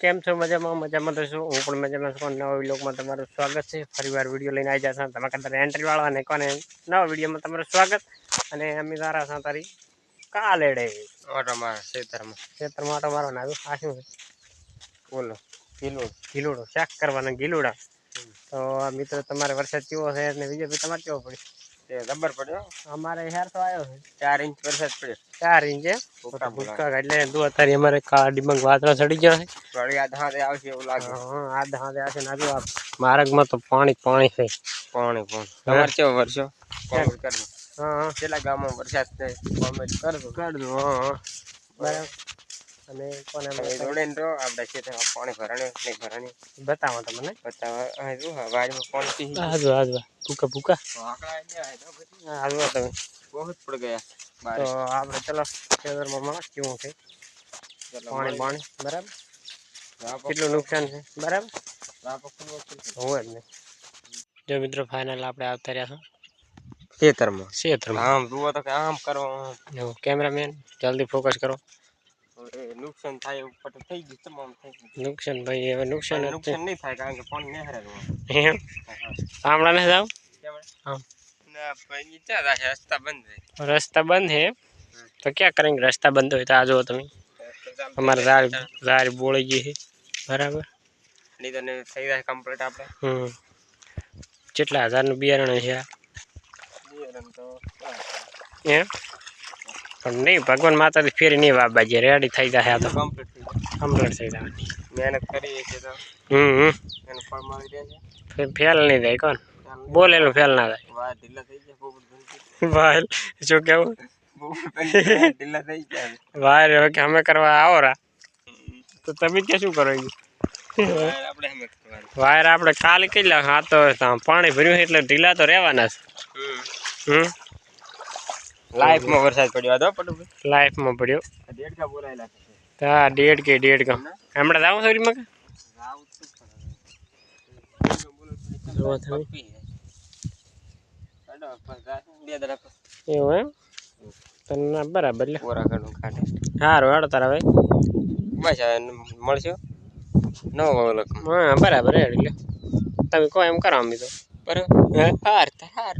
કેમ છો? મજામાં મજામાં તો છું હું પણ મજામાં છું. નવા વિડીયોમાં તમારું સ્વાગત છે. ફરીવાર વીડિયો લઈને આવી જશે. તમે કદાચ એન્ટ્રી વાળા અને કોને? નવા વિડીયોમાં તમારું સ્વાગત. અને અમે તારા છે તારી કાલેડે. ઓટોમાં ખેતરમાં ખેતરમાં ઓટો મારવાના આવ્યું આ શું છે? બોલો. કિલો ગીલુડો શાક કરવાના ગીલુડા. તો આ મિત્રો તમારે વરસાદ કેવો છે? અને બીજો બી તમારે કેવો પડ્યો? તે રબર પડ્યો? અમારે હેર તો આવ્યો ચાર ઇંચ વરસાદ પડ્યો. ચાર ઇંચ? ભૂકા એટલે દુ અત્યારે અમારે કાળા ડિમંગ વાતરા ચડી ગયા છે. થોડી આ હાથે આવશે એવું લાગે. હા આ દાદા આવશે ને આજુ માર્ગમાં તો પાણી પાણી છે. પાણી પણ. તમારે કેવો વરસો કોમેન્ટ કરજો. હા હા. કેટલા ગામમાં વરસાદ છે? કોમેન્ટ કરજો. કરજો હા હા. બરાબર. અને કોને તમે જોડે ને રહો આપણે ખેતરમાં પાણી ભરાણે નહીં ભરાણે. બતાવો તમને બતાવો અહીં શું હા વાડીમાં પાણી પી આજુ આજુ ભૂકા ભૂકા. આંકડા ગયા હે તો પછી. આજુ તમે બહુ જ પડ ગયા તો બારિશ. આપણે ચલો ખેતરમાં માણસ કેવું છે? ચલો પાણી પાણી બરાબર? રાપો કેટલું નુકસાન છે? બરાબર? રાપો ખુલ્લો છે. હોય જ ને જો મિત્રો ફાઇનલ આપણે આવતા રહ્યા ખેતરમાં? છો ક્ષેત્રમાં આમ જુઓ તો કે આમ કરો આમ. કેમેરામેન જલ્દી ફોકસ કરો. હવે નુકસાન થાય એવું પટ થઈ ગયું તમામ થઈ ગયું નુકસાન ભાઈ હવે નુકસાન નુકસાન નહીં થાય કારણ કે પાણી નહેર એમ આમળા ને જાવ હા ના ભાઈ ક્યાં રાખે રસ્તા બંધ છે રસ્તા બંધ હે તો ક્યાં કરેંગે રસ્તા બંધ હોય તો આ જુઓ તમે અમારે રાડ રાડ બોળી ગઈ છે બરાબર નહીં તો થઈ જાય કમ્પ્લીટ આપણે હમ કેટલા હજારનું બિયારણ છે આ બિયારણ તો એમ પણ નહીં ભગવાન માતાથી ફેરી નહીં વાપવા જે રેડી થઈ જાય આ તો. કમ્પ્લીટ થઈ જાય મહેનત કરીએ છીએ તો. હમ હમ. ફેલ નહીં થાય કોણ? બોલેલું ફેલ ના થાય. વાહ શું કેવું? હવે કે અમે કરવા આવો રા. તો તમે કે શું કરો વાયર આપણે કાલે કેટલા હા તો પાણી ભર્યું એટલે ઢીલા તો રહેવાના છે. હમ. લાઈફમાં વરસાદ પડ્યો હતો પટુભાઈ લાઈફમાં પડ્યો. દેડકા બોલાયેલા છે. હા દેડ કે દેડ કે? હમણાં સોરીમાં જોવો. બે એવું એમ? તને બરાબર લે. સારું હેડો તારા ભાઈ. બસ હવે મળશે? નવો ઓલક હા બરાબર હેડ લે. તમે કહો એમ કરો અમે તો. બરાબર. હાર હાર